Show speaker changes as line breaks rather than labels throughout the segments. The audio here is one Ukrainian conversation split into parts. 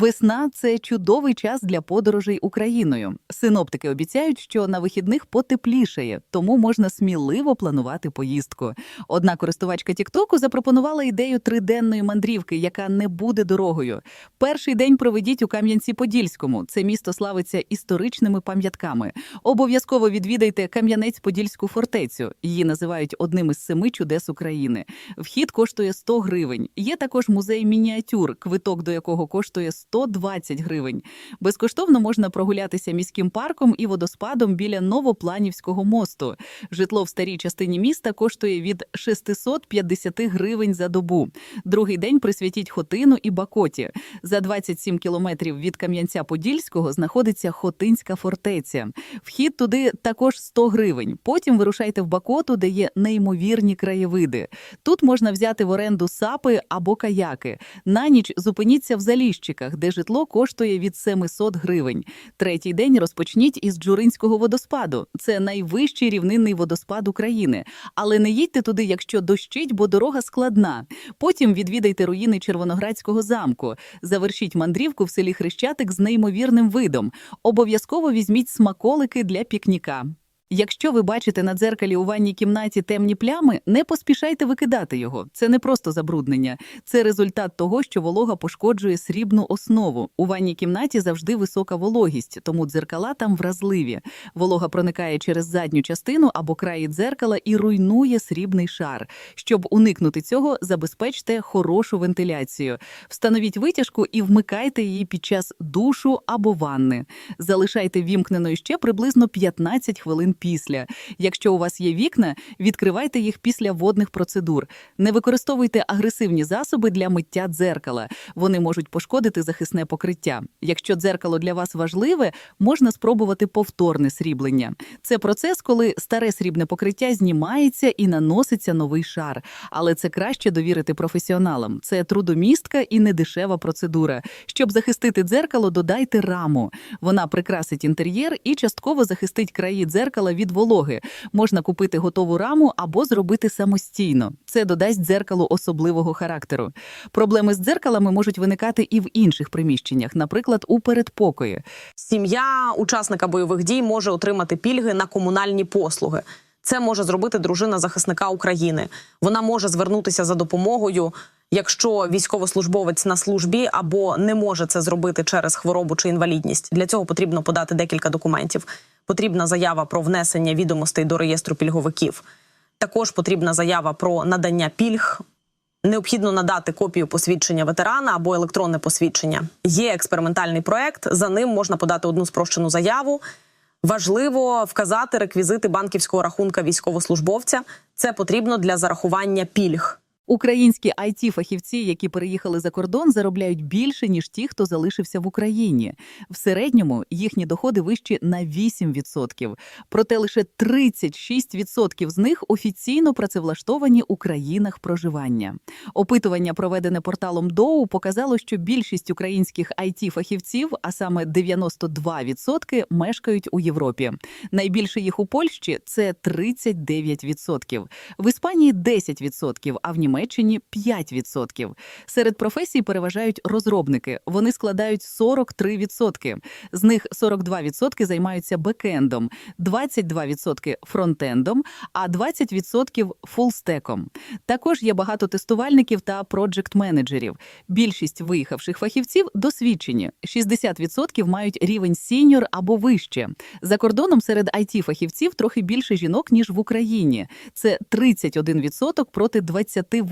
Весна це чудовий час для подорожей Україною. Синоптики обіцяють, що на вихідних потеплішає, тому можна сміливо планувати поїздку. Одна користувачка Тіктоку запропонувала ідею триденної мандрівки, яка не буде дорогою. Перший день проведіть у Кам'янці-Подільському. Це місто славиться історичними пам'ятками. Обов'язково відвідайте Кам'янець-Подільську фортецю. Її називають одним із семи чудес України. Вхід коштує 100 гривень. Є також музей мініатюр, квиток до якого коштує 120 гривень. Безкоштовно можна прогулятися міським парком і водоспадом біля Новопланівського мосту. Житло в старій частині міста коштує від 650 гривень за добу. Другий день присвятіть Хотину і Бакоті. За 27 кілометрів від Кам'янця-Подільського знаходиться Хотинська фортеця. Вхід туди також 100 гривень. Потім вирушайте в Бакоту, де є неймовірні краєвиди. Тут можна взяти в оренду сапи або каяки. На ніч зупиніться в Заліщиках, де житло коштує від 700 гривень. Третій день розпочніть із Джуринського водоспаду. Це найвищий рівнинний водоспад України. Але не їдьте туди, якщо дощить, бо дорога складна. Потім відвідайте руїни Червоноградського замку. Завершіть мандрівку в селі Хрещатик з неймовірним видом. Обов'язково візьміть смаколики для пікніка. Якщо ви бачите на дзеркалі у ванній кімнаті темні плями, не поспішайте викидати його. Це не просто забруднення, це результат того, що волога пошкоджує срібну основу. У ванній кімнаті завжди висока вологість, тому дзеркала там вразливі. Волога проникає через задню частину або краї дзеркала і руйнує срібний шар. Щоб уникнути цього, забезпечте хорошу вентиляцію. Встановіть витяжку і вмикайте її під час душу або ванни. Залишайте вімкненою ще приблизно 15 хвилин після. Якщо у вас є вікна, відкривайте їх після водних процедур. Не використовуйте агресивні засоби для миття дзеркала. Вони можуть пошкодити захисне покриття. Якщо дзеркало для вас важливе, можна спробувати повторне сріблення. Це процес, коли старе срібне покриття знімається і наноситься новий шар. Але це краще довірити професіоналам. Це трудомістка і недешева процедура. Щоб захистити дзеркало, додайте раму. Вона прикрасить інтер'єр і частково захистить краї дзеркала від вологи. Можна купити готову раму або зробити самостійно. Це додасть дзеркалу особливого характеру. Проблеми з дзеркалами можуть виникати і в інших приміщеннях, наприклад, у передпокої.
Сім'я учасника бойових дій може отримати пільги на комунальні послуги. Це може зробити дружина захисника України. Вона може звернутися за допомогою, якщо військовослужбовець на службі або не може це зробити через хворобу чи інвалідність. Для цього потрібно подати декілька документів. Потрібна заява про внесення відомостей до реєстру пільговиків. Також потрібна заява про надання пільг. Необхідно надати копію посвідчення ветерана або електронне посвідчення. Є експериментальний проект. За ним можна подати одну спрощену заяву. Важливо вказати реквізити банківського рахунка військовослужбовця. Це потрібно для зарахування пільг.
Українські it фахівці які переїхали за кордон, заробляють більше ніж ті, хто залишився в Україні. В середньому їхні доходи вищі на 8%. Проте лише 36% з них офіційно працевлаштовані у країнах проживання. Опитування, проведене порталом Доу, показало, що більшість українських it фахівців, а саме 92%, мешкають у Європі. Найбільше їх у Польщі це 39%. В Іспанії 10%, а в Німеччині 5%. Серед професій переважають розробники. Вони складають 43%. З них 42% займаються бекендом, 22% фронтендом, а 20% фулстеком. Також є багато тестувальників та проджект-менеджерів. Більшість виїхавших фахівців досвідчені. 60% мають рівень сіньор або вище. За кордоном серед it фахівців трохи більше жінок ніж в Україні. Це 31% проти 28%.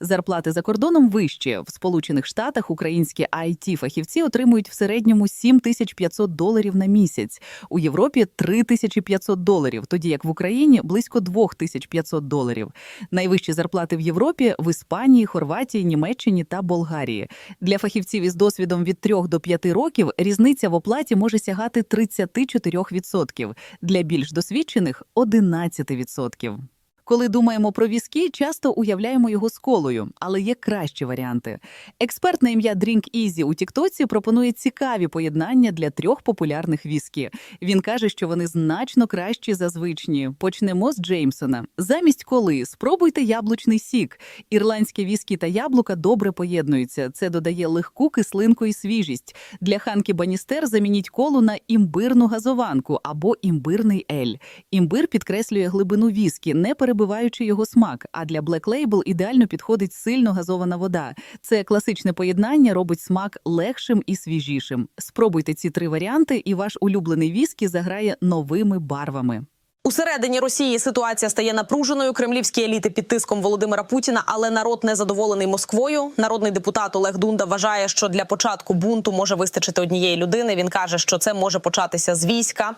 Зарплати за кордоном вищі. В Сполучених Штатах українські it фахівці отримують в середньому 7500 доларів на місяць. У Європі 3500 доларів, тоді як в Україні близько 2500 доларів. Найвищі зарплати в Європі в Іспанії, Хорватії, Німеччині та Болгарії. Для фахівців із досвідом від 3 до 5 років різниця в оплаті може сягати 34%. Для більш досвідчених 11%. Коли думаємо про віскі, часто уявляємо його з колою, але є кращі варіанти. Експерт на ім'я Drink Easy у Тіктоці пропонує цікаві поєднання для трьох популярних віскі. Він каже, що вони значно кращі за звичні. Почнемо з Джеймсона. Замість коли спробуйте яблучний сік. Ірландське віскі та яблука добре поєднуються. Це додає легку кислинку і свіжість. Для ханки Баністер замініть колу на імбирну газованку або імбирний ель. Імбир підкреслює глибину віскі, не перебиваючи його смак. А для Black Label ідеально підходить сильно газована вода. Це класичне поєднання робить смак легшим і свіжішим. Спробуйте ці три варіанти, і ваш улюблений віскі заграє новими барвами.
Усередині Росії ситуація стає напруженою. Кремлівські еліти під тиском Володимира Путіна, але народ не задоволений Москвою. Народний депутат Олег Дунда вважає, що для початку бунту може вистачити однієї людини. Він каже, що це може початися з війська.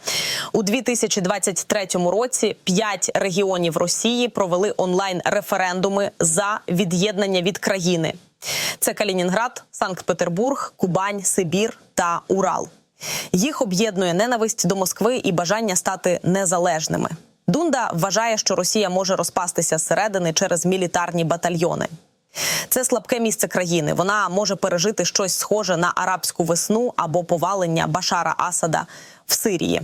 У 2023 році п'ять регіонів Росії провели онлайн референдуми за від'єднання від країни. Це Калінінград, Санкт-Петербург, Кубань, Сибір та Урал. Їх об'єднує ненависть до Москви і бажання стати незалежними. Дунда вважає, що Росія може розпастися зсередини через мілітарні батальйони. Це слабке місце країни. Вона може пережити щось схоже на арабську весну або повалення Башара Асада в Сирії.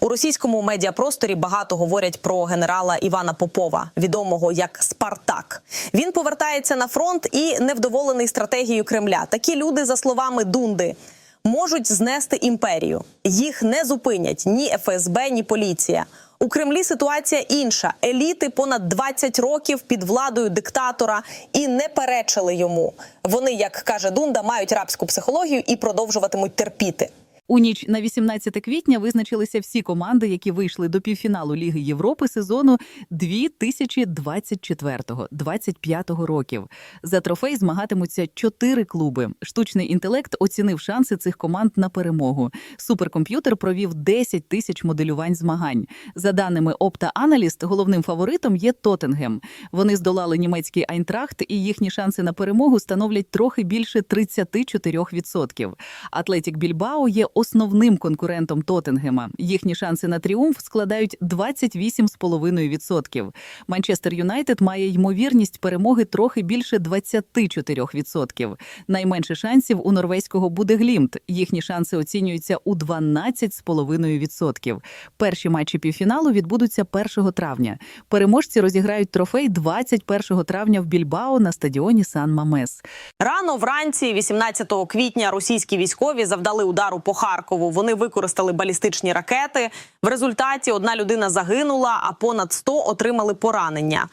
У російському медіапросторі багато говорять про генерала Івана Попова, відомого як Спартак. Він повертається на фронт і невдоволений стратегією Кремля. Такі люди, за словами Дунди, можуть знести імперію. Їх не зупинять ні ФСБ, ні поліція. У Кремлі ситуація інша. Еліти понад 20 років під владою диктатора і не перечили йому. Вони, як каже Дунда, мають рабську психологію і продовжуватимуть терпіти.
У ніч на 18 квітня визначилися всі команди, які вийшли до півфіналу Ліги Європи сезону 2024-25 років. За трофей змагатимуться чотири клуби. Штучний інтелект оцінив шанси цих команд на перемогу. Суперкомп'ютер провів 10 тисяч моделювань змагань. За даними Opta Analyst, головним фаворитом є Тоттенгем. Вони здолали німецький Айнтрахт, і їхні шанси на перемогу становлять трохи більше 34%. Атлетік Більбао є основним конкурентом Тоттенгема. Їхні шанси на тріумф складають 28,5%. Манчестер Юнайтед має ймовірність перемоги трохи більше 24%. Найменше шансів у норвезького буде Глімт. Їхні шанси оцінюються у 12,5%. Перші матчі півфіналу відбудуться 1 травня. Переможці розіграють трофей 21 травня в Більбао на стадіоні Сан Мамес.
Рано вранці, 18 квітня, російські військові завдали удару по Харкову. Вони використали балістичні ракети. В результаті одна людина загинула, а понад 100 отримали поранення.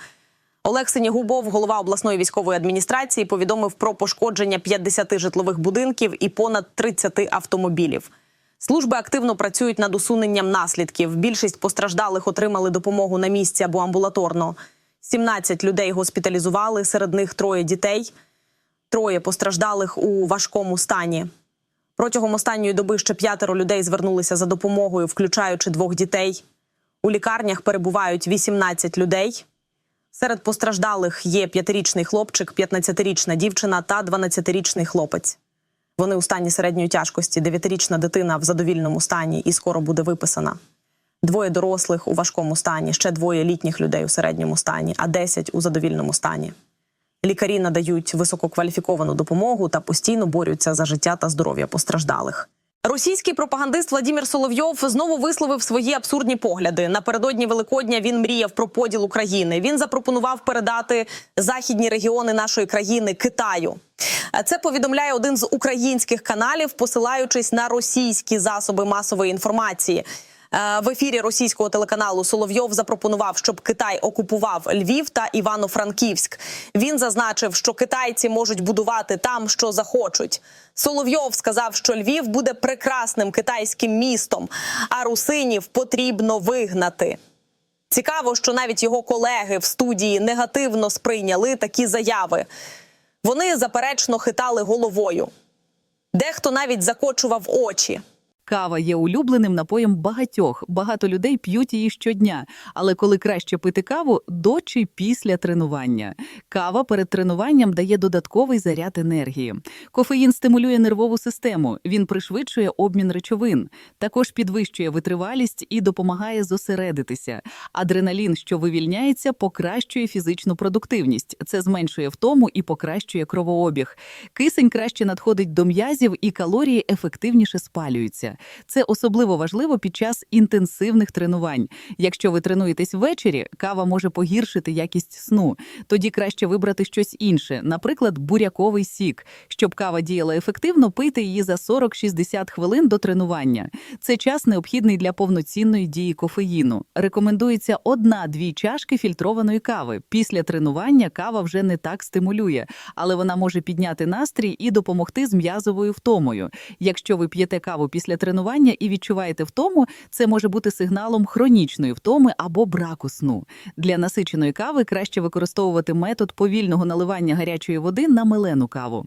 Олег Синягубов, голова обласної військової адміністрації, повідомив про пошкодження 50 житлових будинків і понад 30 автомобілів. Служби активно працюють над усуненням наслідків. Більшість постраждалих отримали допомогу на місці або амбулаторно. 17 людей госпіталізували, серед них троє дітей. Троє постраждалих у важкому стані. Протягом останньої доби ще п'ятеро людей звернулися за допомогою, включаючи двох дітей. У лікарнях перебувають 18 людей. Серед постраждалих є п'ятирічний хлопчик, 15-річна дівчина та 12-річний хлопець. Вони у стані середньої тяжкості, 9-річна дитина в задовільному стані і скоро буде виписана. Двоє дорослих у важкому стані, ще двоє літніх людей у середньому стані, а 10 у задовільному стані. Лікарі надають висококваліфіковану допомогу та постійно борються за життя та здоров'я постраждалих. Російський пропагандист Владимир Соловйов знову висловив свої абсурдні погляди. Напередодні Великодня він мріяв про поділ України. Він запропонував передати західні регіони нашої країни Китаю. Це повідомляє один з українських каналів, посилаючись на російські засоби масової інформації. Е, В ефірі російського телеканалу Соловйов запропонував, щоб Китай окупував Львів та Івано-Франківськ. Він зазначив, що китайці можуть будувати там, що захочуть. Соловйов сказав, що Львів буде прекрасним китайським містом, а русинів потрібно вигнати. Цікаво, що навіть його колеги в студії негативно сприйняли такі заяви. Вони заперечно хитали головою. Дехто навіть закочував очі.
Кава є улюбленим напоєм багатьох. Багато людей п'ють її щодня. Але коли краще пити каву до чи після тренування. Кава перед тренуванням дає додатковий заряд енергії. Кофеїн стимулює нервову систему. Він пришвидшує обмін речовин, також підвищує витривалість і допомагає зосередитися. Адреналін, що вивільняється, покращує фізичну продуктивність. Це зменшує втому і покращує кровообіг. Кисень краще надходить до м'язів і калорії ефективніше спалюються. Це особливо важливо під час інтенсивних тренувань. Якщо ви тренуєтесь ввечері, кава може погіршити якість сну. Тоді краще вибрати щось інше, наприклад, буряковий сік. Щоб кава діяла ефективно, пийте її за 40-60 хвилин до тренування. Це час необхідний для повноцінної дії кофеїну. Рекомендується одна-дві чашки фільтрованої кави. Після тренування кава вже не так стимулює, але вона може підняти настрій і допомогти з м'язовою втомою. Якщо ви п'єте каву після тренування і відчуваєте втому, це може бути сигналом хронічної втоми або браку сну. Для насиченої кави краще використовувати метод повільного наливання гарячої води на мелену каву.